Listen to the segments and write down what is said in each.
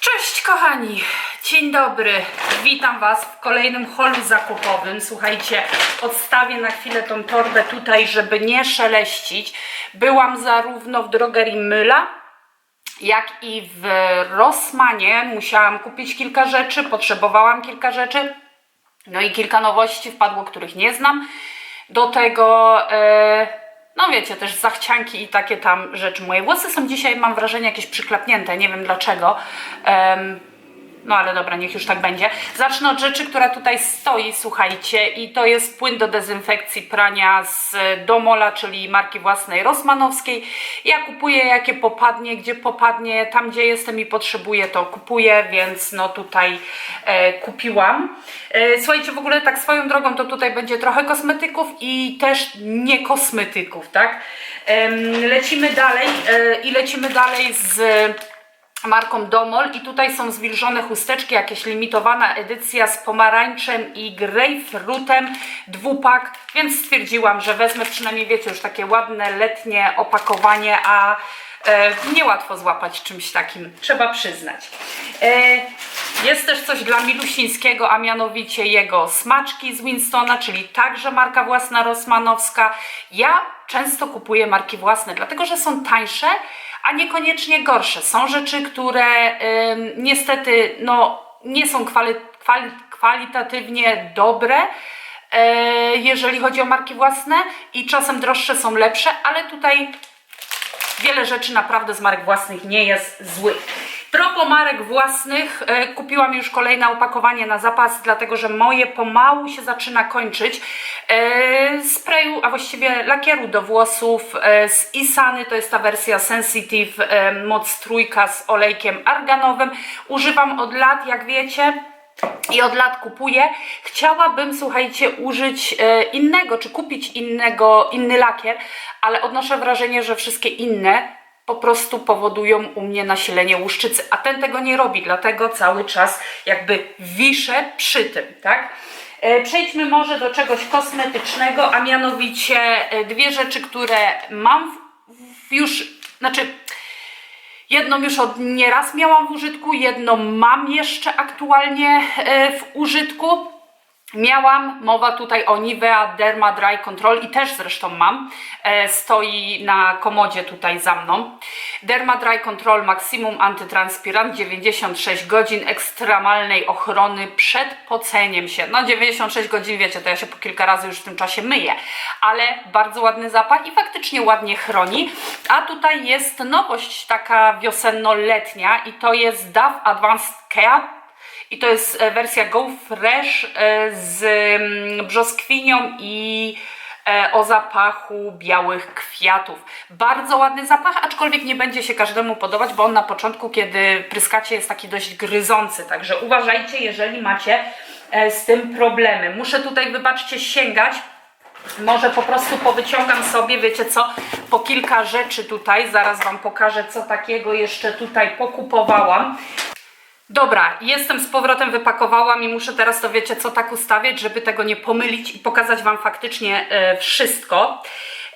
Cześć kochani, dzień dobry, witam Was w kolejnym holu zakupowym. Słuchajcie, odstawię na chwilę tą torbę tutaj, żeby nie szeleścić. Byłam zarówno w drogerii Myla, jak i w Rossmanie. Musiałam kupić kilka rzeczy, potrzebowałam kilka rzeczy. No i kilka nowości wpadło, których nie znam. Do tego, e, no wiecie, też zachcianki i takie tam rzeczy. Moje włosy są dzisiaj, mam wrażenie, jakieś przyklapnięte, nie wiem dlaczego. Em, no ale dobra, niech już tak będzie. Zacznę od rzeczy, która tutaj stoi, słuchajcie, i to jest płyn do dezynfekcji prania z Domola, czyli marki własnej Rosmanowskiej. Ja kupuję jakie popadnie, gdzie popadnie, tam gdzie jestem i potrzebuję, to kupuję, więc no tutaj e, kupiłam. E, słuchajcie, w ogóle tak swoją drogą to tutaj będzie trochę kosmetyków i też nie kosmetyków, tak? Em, lecimy dalej e, i lecimy dalej z marką Domol i tutaj są zwilżone chusteczki, jakieś limitowana edycja z pomarańczem i grejpfrutem, dwupak, więc stwierdziłam, że wezmę przynajmniej, wiecie, już takie ładne letnie opakowanie, a e, niełatwo złapać czymś takim, trzeba przyznać. E, jest też coś dla Milusińskiego, a mianowicie jego smaczki z Winstona, czyli także marka własna Rosmanowska. Ja często kupuję marki własne, dlatego że są tańsze, a niekoniecznie gorsze. Są rzeczy, które ym, niestety no, nie są kwali, kwali, kwalitatywnie dobre, e, jeżeli chodzi o marki własne i czasem droższe są lepsze, ale tutaj wiele rzeczy naprawdę z marek własnych nie jest złych. Propos marek własnych, e, kupiłam już kolejne opakowanie na zapas, dlatego że moje pomału się zaczyna kończyć. E, sprayu, a właściwie lakieru do włosów e, z Isany, to jest ta wersja Sensitive e, moc trójka z olejkiem arganowym. Używam od lat, jak wiecie i od lat kupuję. Chciałabym, słuchajcie, użyć e, innego, czy kupić innego, inny lakier, ale odnoszę wrażenie, że wszystkie inne po prostu powodują u mnie nasilenie łuszczycy, a ten tego nie robi, dlatego cały czas jakby wiszę przy tym, tak? E, Przejdźmy może do czegoś kosmetycznego, a mianowicie e, dwie rzeczy, które mam już, znaczy Jedną już od nieraz miałam w użytku, jedną mam jeszcze aktualnie e, w użytku. Miałam, mowa tutaj o Nivea Derma Dry Control i też zresztą mam, e, stoi na komodzie tutaj za mną. Derma Dry Control Maximum Antytranspirant 96 godzin ekstremalnej ochrony przed poceniem się. No 96 godzin, wiecie, to ja się po kilka razy już w tym czasie myję, ale bardzo ładny zapach i faktycznie ładnie chroni. A tutaj jest nowość taka wiosenno-letnia i to jest Dove Advanced Care i to jest e, wersja Go Fresh e, z mm, brzoskwinią i e, o zapachu białych kwiatów. Bardzo ładny zapach, aczkolwiek nie będzie się każdemu podobać, bo on na początku, kiedy pryskacie, jest taki dość gryzący. Także uważajcie, jeżeli macie z tym problemy. Muszę tutaj, wybaczcie, sięgać. Może po prostu powyciągam sobie, wiecie co, po kilka rzeczy tutaj. Zaraz Wam pokażę, co takiego jeszcze tutaj pokupowałam. Dobra, jestem z powrotem, wypakowałam i muszę teraz to wiecie co tak ustawiać, żeby tego nie pomylić i pokazać Wam faktycznie e, wszystko.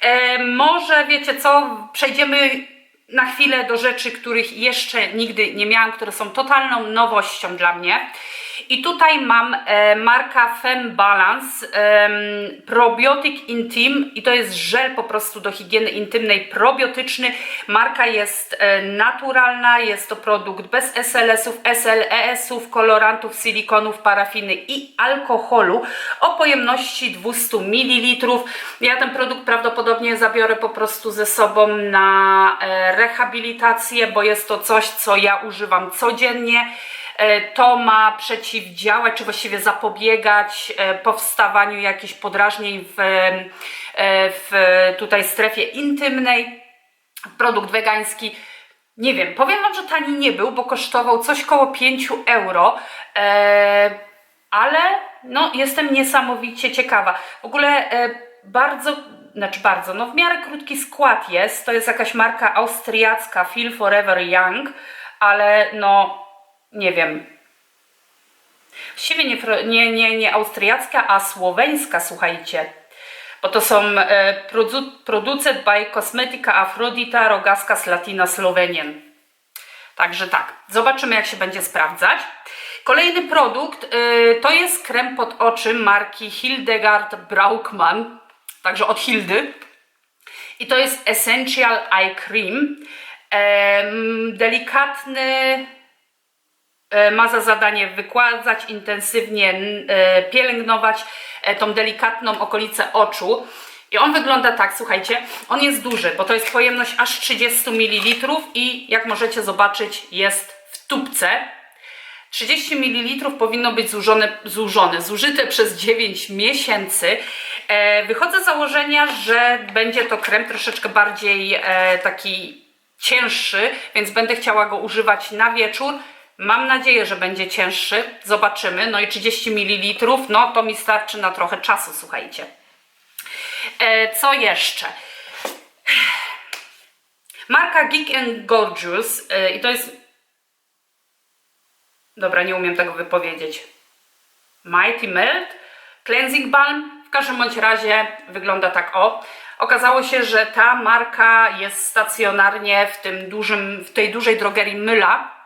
E, może wiecie co, przejdziemy na chwilę do rzeczy, których jeszcze nigdy nie miałam, które są totalną nowością dla mnie. I tutaj mam e, marka Fem Balance em, Probiotic Intim i to jest żel po prostu do higieny intymnej probiotyczny. Marka jest e, naturalna, jest to produkt bez SLS-ów, SLES-ów, kolorantów, silikonów, parafiny i alkoholu o pojemności 200 ml. Ja ten produkt prawdopodobnie zabiorę po prostu ze sobą na e, rehabilitację, bo jest to coś, co ja używam codziennie. E, To ma przeciwdziałać, czy właściwie zapobiegać e, powstawaniu jakichś podrażnień w, e, w tutaj strefie intymnej. Produkt wegański. Nie wiem, powiem Wam, że tani nie był, bo kosztował coś koło 5 euro, ale no, jestem niesamowicie ciekawa. W ogóle bardzo, znaczy bardzo, no w miarę krótki skład jest. To jest jakaś marka austriacka, Feel Forever Young, ale no nie wiem. Właściwie nie, nie, nie, nie austriacka, a słoweńska, słuchajcie. Bo to są e, produ- producent by Cosmetica Afrodita Rogascas Latina Slovenien. Także tak, zobaczymy jak się będzie sprawdzać. Kolejny produkt y, to jest krem pod oczy marki Hildegard Braukmann, także od Hildy. I to jest Essential Eye Cream. Em, delikatny, e, ma za zadanie wykładzać intensywnie, e, pielęgnować e, tą delikatną okolicę oczu. I on wygląda tak, słuchajcie, on jest duży, bo to jest pojemność aż 30 ml i jak możecie zobaczyć jest w tubce. 30 ml powinno być zużone, zużone, zużyte przez 9 miesięcy. E, wychodzę z założenia, że będzie to krem troszeczkę bardziej e, taki cięższy, więc będę chciała go używać na wieczór. Mam nadzieję, że będzie cięższy. Zobaczymy. No i 30 ml, no to mi starczy na trochę czasu, słuchajcie. E, co jeszcze? Marka Geek and Gorgeous e, i to jest Dobra, nie umiem tego wypowiedzieć. Mighty Melt Cleansing Balm. W każdym bądź razie wygląda tak o. Okazało się, że ta marka jest stacjonarnie w tym dużym, w tej dużej drogerii Myla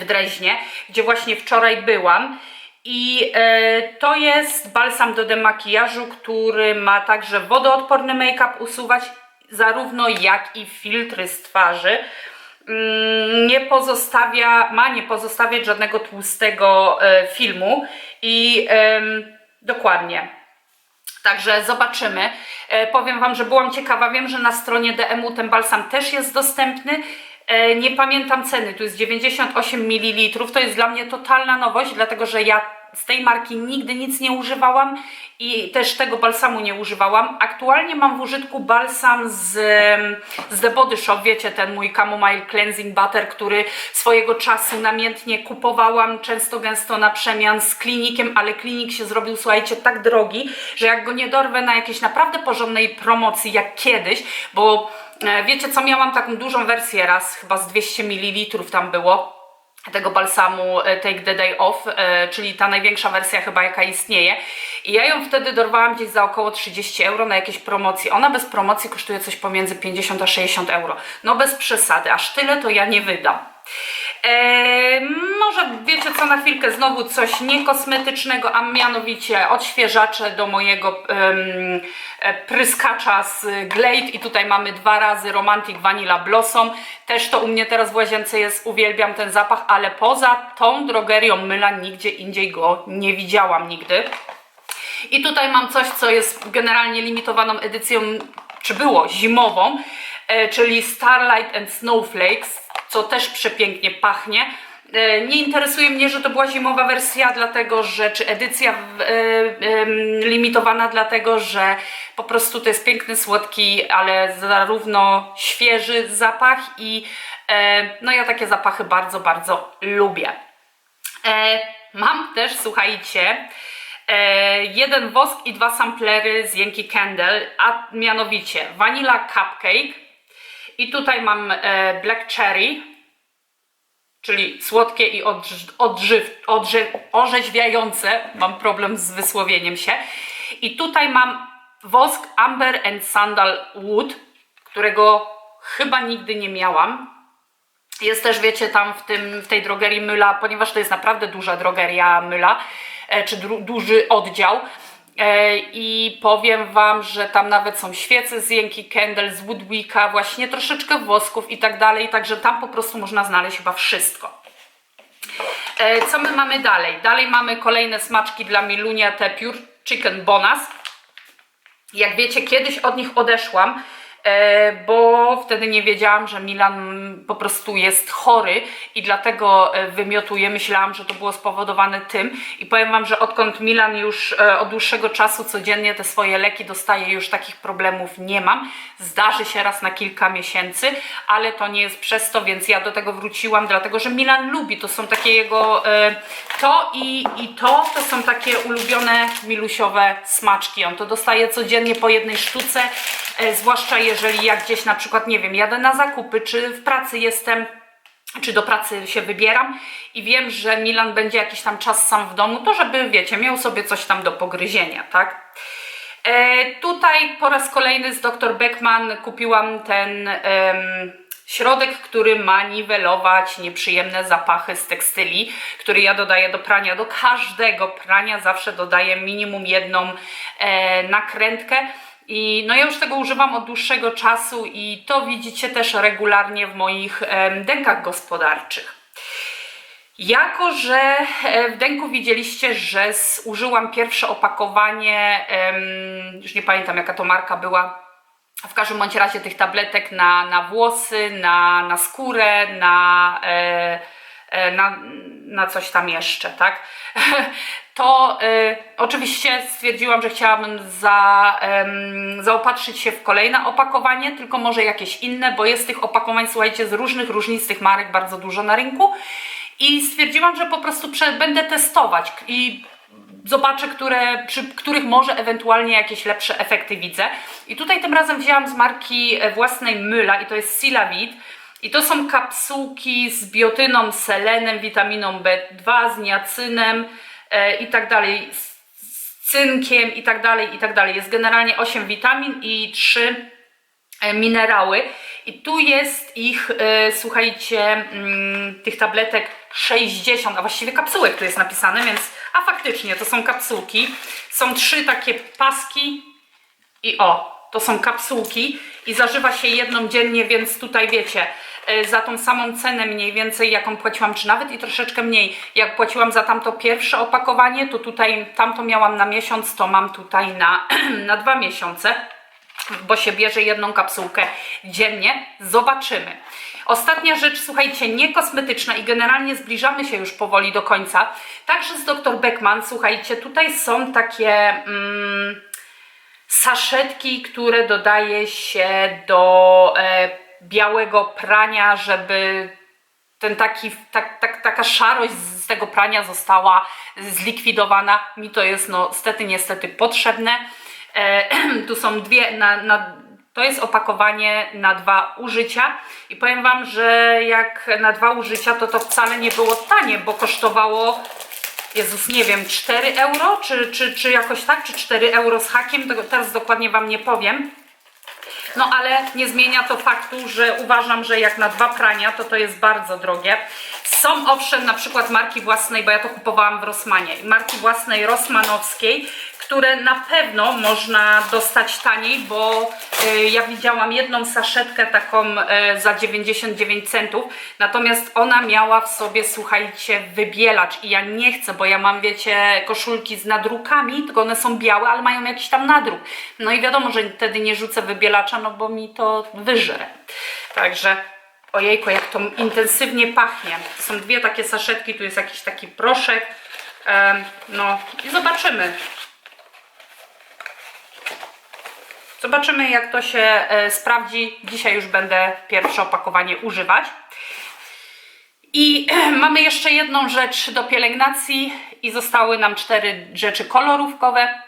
w Dreźnie, gdzie właśnie wczoraj byłam. I e, to jest balsam do demakijażu, który ma także wodoodporny make-up usuwać, zarówno jak i filtry z twarzy mm, nie pozostawia, ma nie pozostawiać żadnego tłustego e, filmu i dokładnie. Także zobaczymy. E, powiem Wam, że byłam ciekawa. Wiem, że na stronie DMU ten balsam też jest dostępny. E, nie pamiętam ceny, tu jest 98 ml. To jest dla mnie totalna nowość, dlatego że ja z tej marki nigdy nic nie używałam i też tego balsamu nie używałam. Aktualnie mam w użytku balsam z, z The Body Shop, wiecie, ten mój Chamomile Cleansing Butter, który swojego czasu namiętnie kupowałam, często gęsto na przemian z klinikiem, ale klinik się zrobił, słuchajcie, tak drogi, że jak go nie dorwę na jakiejś naprawdę porządnej promocji jak kiedyś, bo wiecie co, miałam taką dużą wersję raz, chyba z 200 ml tam było, tego balsamu e, Take the Day Off, e, czyli ta największa wersja chyba jaka istnieje. I ja ją wtedy dorwałam gdzieś za około 30 euro na jakiejś promocji. Ona bez promocji kosztuje coś pomiędzy 50 a 60 euro. No bez przesady, aż tyle to ja nie wydam. E, może wiecie co, na chwilkę znowu coś niekosmetycznego, a mianowicie odświeżacze do mojego e, pryskacza z Glade i tutaj mamy dwa razy Romantic Vanilla Blossom. Też to u mnie teraz w łazience jest, uwielbiam ten zapach, ale poza tą drogerią myla nigdzie indziej go nie widziałam nigdy. I tutaj mam coś, co jest generalnie limitowaną edycją, czy było zimową, e, czyli Starlight and Snowflakes, co też przepięknie pachnie. E, Nie interesuje mnie, że to była zimowa wersja, dlatego że, czy edycja e, limitowana, dlatego że po prostu to jest piękny, słodki, ale zarówno świeży zapach i e, no ja takie zapachy bardzo, bardzo lubię. Mam też, słuchajcie, jeden wosk i dwa samplery z Yankee Candle, a mianowicie Vanilla Cupcake i tutaj mam e, Black Cherry, czyli słodkie i odżyw, odrze, orzeźwiające, mam problem z wysłowieniem się. I tutaj mam wosk Amber and Sandal Wood, którego chyba nigdy nie miałam. Jest też, wiecie, tam w, tym, w tej drogerii Myla, ponieważ to jest naprawdę duża drogeria Myla, e, czy duży oddział. E, I powiem Wam, że tam nawet są świece z Yankee Candle, z Woodwicka, właśnie troszeczkę wosków i tak dalej, także tam po prostu można znaleźć chyba wszystko. E, Co my mamy dalej? Dalej mamy kolejne smaczki dla Milunia, te Pure Chicken Bonus. Jak wiecie, kiedyś od nich odeszłam, bo wtedy nie wiedziałam, że Milan po prostu jest chory i dlatego e, wymiotuje. Myślałam, że to było spowodowane tym i powiem Wam, że odkąd Milan już e, od dłuższego czasu codziennie te swoje leki dostaje, już takich problemów nie mam. Zdarzy się raz na kilka miesięcy, ale to nie jest przez to, więc ja do tego wróciłam, dlatego że Milan lubi. To są takie jego e, to i, i to, to są takie ulubione milusiowe smaczki. On to dostaje codziennie po jednej sztuce, e, zwłaszcza jeżeli jak gdzieś na przykład, nie wiem, jadę na zakupy, czy w pracy jestem, czy do pracy się wybieram i wiem, że Milan będzie jakiś tam czas sam w domu, to żeby, wiecie, miał sobie coś tam do pogryzienia, tak? E, tutaj po raz kolejny z dr Beckman kupiłam ten em, Środek, który ma niwelować nieprzyjemne zapachy z tekstyli, który ja dodaję do prania. Do każdego prania zawsze dodaję minimum jedną e, nakrętkę. I no ja już tego używam od dłuższego czasu i to widzicie też regularnie w moich em, denkach gospodarczych. Jako, że e, w denku widzieliście, że zużyłam pierwsze opakowanie, już nie pamiętam jaka to marka była, w każdym bądź razie tych tabletek na, na włosy, na, na skórę, na, e, na, na coś tam jeszcze, tak? To e, oczywiście stwierdziłam, że chciałabym za, zaopatrzyć się w kolejne opakowanie, tylko może jakieś inne, bo jest tych opakowań, słuchajcie, z różnych, różnistych marek bardzo dużo na rynku. I stwierdziłam, że po prostu prze, będę testować i zobaczę, które, przy których może ewentualnie jakieś lepsze efekty widzę. I tutaj tym razem wzięłam z marki e, własnej Myla i to jest Silavit. I to są kapsułki z biotyną, selenem, witaminą B2, z niacynem e, i tak dalej, z, z cynkiem i tak dalej, i tak dalej. Jest generalnie 8 witamin i 3 e, minerały. I tu jest ich, e, słuchajcie, mm, tych tabletek 60, a właściwie kapsułek tu jest napisane, więc, a faktycznie to są kapsułki. Są trzy takie paski i o, to są kapsułki i zażywa się jedną dziennie, więc tutaj wiecie, za tą samą cenę mniej więcej, jaką płaciłam, czy nawet i troszeczkę mniej, jak płaciłam za tamto pierwsze opakowanie, to tutaj tamto miałam na miesiąc, to mam tutaj na, na dwa miesiące bo się bierze jedną kapsułkę dziennie. Zobaczymy. Ostatnia rzecz, słuchajcie, nie kosmetyczna i generalnie zbliżamy się już powoli do końca. Także z dr Beckman, słuchajcie, tutaj są takie mm, saszetki, które dodaje się do e, białego prania, żeby ten taki, tak, tak, taka szarość z tego prania została zlikwidowana. Mi to jest no niestety, niestety potrzebne. E, tu są dwie, na, na, to jest opakowanie na dwa użycia i powiem Wam, że jak na dwa użycia, to to wcale nie było tanie, bo kosztowało, Jezus, nie wiem, 4 euro, czy, czy, czy jakoś tak, czy 4 euro z hakiem, teraz dokładnie Wam nie powiem. No ale nie zmienia to faktu, że uważam, że jak na dwa prania, to to jest bardzo drogie. Są owszem na przykład marki własnej, bo ja to kupowałam w Rossmanie, marki własnej Rossmanowskiej, które na pewno można dostać taniej, bo y, ja widziałam jedną saszetkę taką y, za 99 centów, natomiast ona miała w sobie, słuchajcie, wybielacz i ja nie chcę, bo ja mam, wiecie, koszulki z nadrukami, tylko one są białe, ale mają jakiś tam nadruk. No i wiadomo, że wtedy nie rzucę wybielacza, no bo mi to wyżre. Także ojejku, jak to intensywnie pachnie. Są dwie takie saszetki, tu jest jakiś taki proszek. No i zobaczymy. Zobaczymy jak to się e, sprawdzi. Dzisiaj już będę pierwsze opakowanie używać. I mamy jeszcze jedną rzecz do pielęgnacji i zostały nam cztery rzeczy kolorówkowe.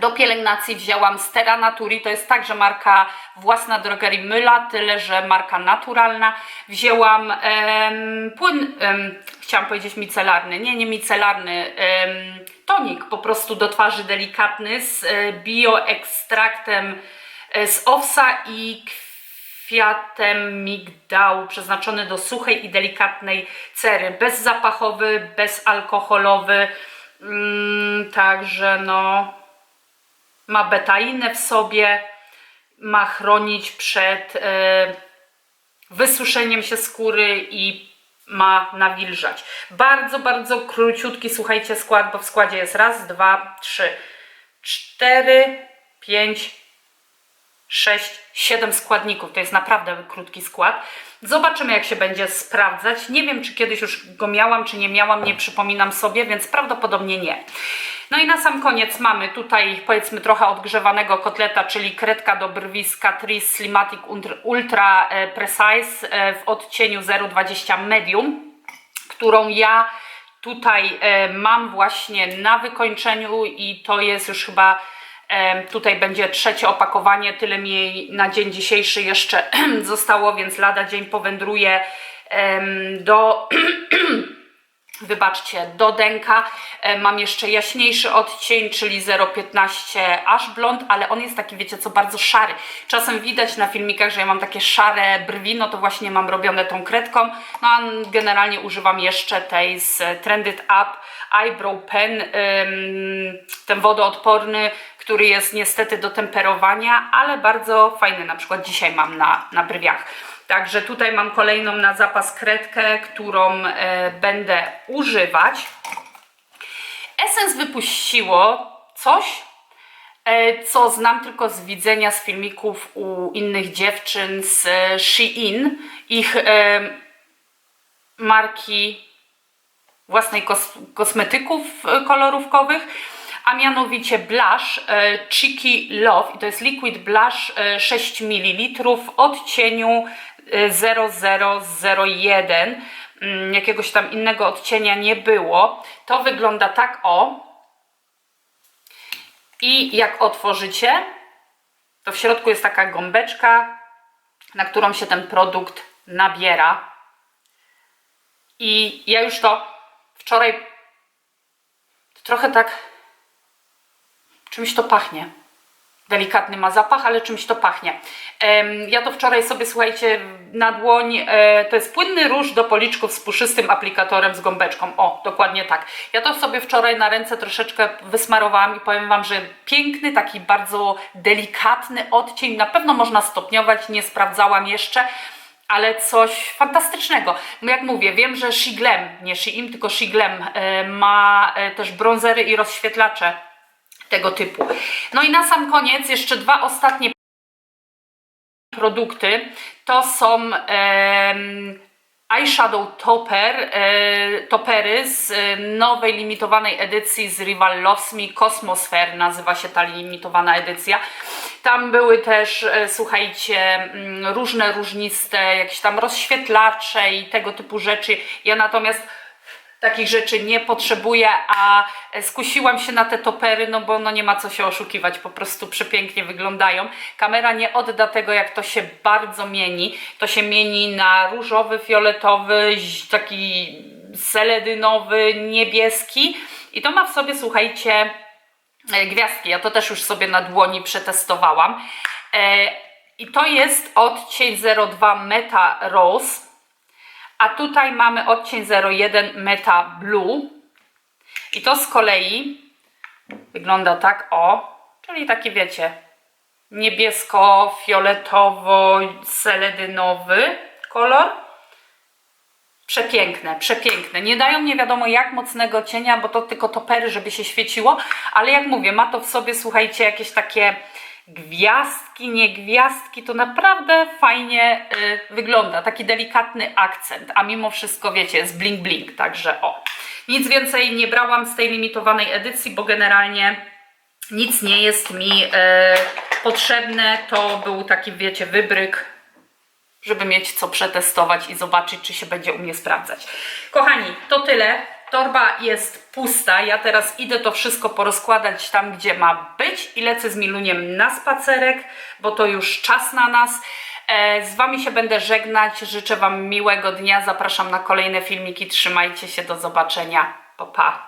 Do pielęgnacji wzięłam Stera Naturi, to jest także marka własna drogerii Myla, tyle że marka naturalna. Wzięłam em, płyn, em, chciałam powiedzieć micelarny, nie, nie micelarny, em, tonik po prostu do twarzy delikatny z e, bioekstraktem e, z owsa i kwiatem migdału, przeznaczony do suchej i delikatnej cery, bezzapachowy, bezalkoholowy, mm, także no ma betainę w sobie, ma chronić przed e, wysuszeniem się skóry i ma nawilżać. Bardzo, bardzo króciutki, słuchajcie, skład, bo w składzie jest raz, dwa, trzy, cztery, pięć, 6, 7 składników. To jest naprawdę krótki skład. Zobaczymy, jak się będzie sprawdzać. Nie wiem, czy kiedyś już go miałam, czy nie miałam, nie przypominam sobie, więc prawdopodobnie nie. No i na sam koniec mamy tutaj powiedzmy trochę odgrzewanego kotleta, czyli kredka do brwi z Catrice Slimatic Ultra e, Precise e, w odcieniu 020 Medium, którą ja tutaj e, mam właśnie na wykończeniu i to jest już chyba Tutaj będzie trzecie opakowanie, tyle mi jej na dzień dzisiejszy jeszcze zostało, więc lada dzień powędruje do, Wybaczcie, do denka. E, Mam jeszcze jaśniejszy odcień, czyli 0,15 Ash Blond, ale on jest taki, wiecie co, bardzo szary. Czasem widać na filmikach, że ja mam takie szare brwi, no to właśnie mam robione tą kredką. No a generalnie używam jeszcze tej z Trended Up Eyebrow Pen, ten wodoodporny, który jest niestety do temperowania, ale bardzo fajny, na przykład dzisiaj mam na, na brwiach. Także tutaj mam kolejną na zapas kredkę, którą e, będę używać. Essence wypuściło coś, e, co znam tylko z widzenia z filmików u innych dziewczyn z e, Shein, ich marki własnej kos kosmetyków kolorówkowych, a mianowicie blush Cheeky Love i to jest liquid blush e, 6 ml w odcieniu 0001 Mm, jakiegoś tam innego odcienia nie było. To wygląda tak o i jak otworzycie to w środku jest taka gąbeczka na którą się ten produkt nabiera i ja już to wczoraj trochę tak czymś to pachnie. Delikatny ma zapach, ale czymś to pachnie. Ja to wczoraj sobie, słuchajcie, na dłoń, e, to jest płynny róż do policzków z puszystym aplikatorem z gąbeczką. O, dokładnie tak. Ja to sobie wczoraj na ręce troszeczkę wysmarowałam i powiem Wam, że piękny, taki bardzo delikatny odcień. Na pewno można stopniować, nie sprawdzałam jeszcze ale coś fantastycznego. No jak mówię, wiem, że Shiglem, nie Shein, tylko Shiglem e, ma e, też brązery i rozświetlacze tego typu. No i na sam koniec jeszcze dwa ostatnie produkty. To są em, eyeshadow topper, e, topery z e, nowej limitowanej edycji z Rival Loves Me Cosmosphere, nazywa się ta limitowana edycja. Tam były też, e, słuchajcie, mm, różne różniste, jakieś tam rozświetlacze i tego typu rzeczy. Ja natomiast takich rzeczy nie potrzebuję, a e, skusiłam się na te topery, no bo no nie ma co się oszukiwać, po prostu przepięknie wyglądają. Kamera nie odda tego, jak to się bardzo mieni. To się mieni na różowy, fioletowy, taki seledynowy, niebieski i to ma w sobie, słuchajcie, e, gwiazdki. Ja to też już sobie na dłoni przetestowałam. E, I to jest odcień 02 Meta Rose. A tutaj mamy odcień 01 Meta Blue. I to z kolei wygląda tak o, czyli taki wiecie, niebiesko-fioletowo-seledynowy kolor. Przepiękne, przepiękne. Nie dają nie wiadomo jak mocnego cienia, bo to tylko topery, żeby się świeciło, ale jak mówię, ma to w sobie, słuchajcie, jakieś takie gwiazdki, nie gwiazdki, to naprawdę fajnie y, wygląda. Taki delikatny akcent, a mimo wszystko, wiecie, jest bling bling, także o. Nic więcej nie brałam z tej limitowanej edycji, bo generalnie nic nie jest mi y, potrzebne. To był taki, wiecie, wybryk żeby mieć co przetestować i zobaczyć, czy się będzie u mnie sprawdzać. Kochani, to tyle. Torba jest pusta. Ja teraz idę to wszystko porozkładać tam, gdzie ma być i lecę z Miluniem na spacerek, bo to już czas na nas. E, Z Wami się będę żegnać. Życzę Wam miłego dnia. Zapraszam na kolejne filmiki. Trzymajcie się. Do zobaczenia. Pa, pa.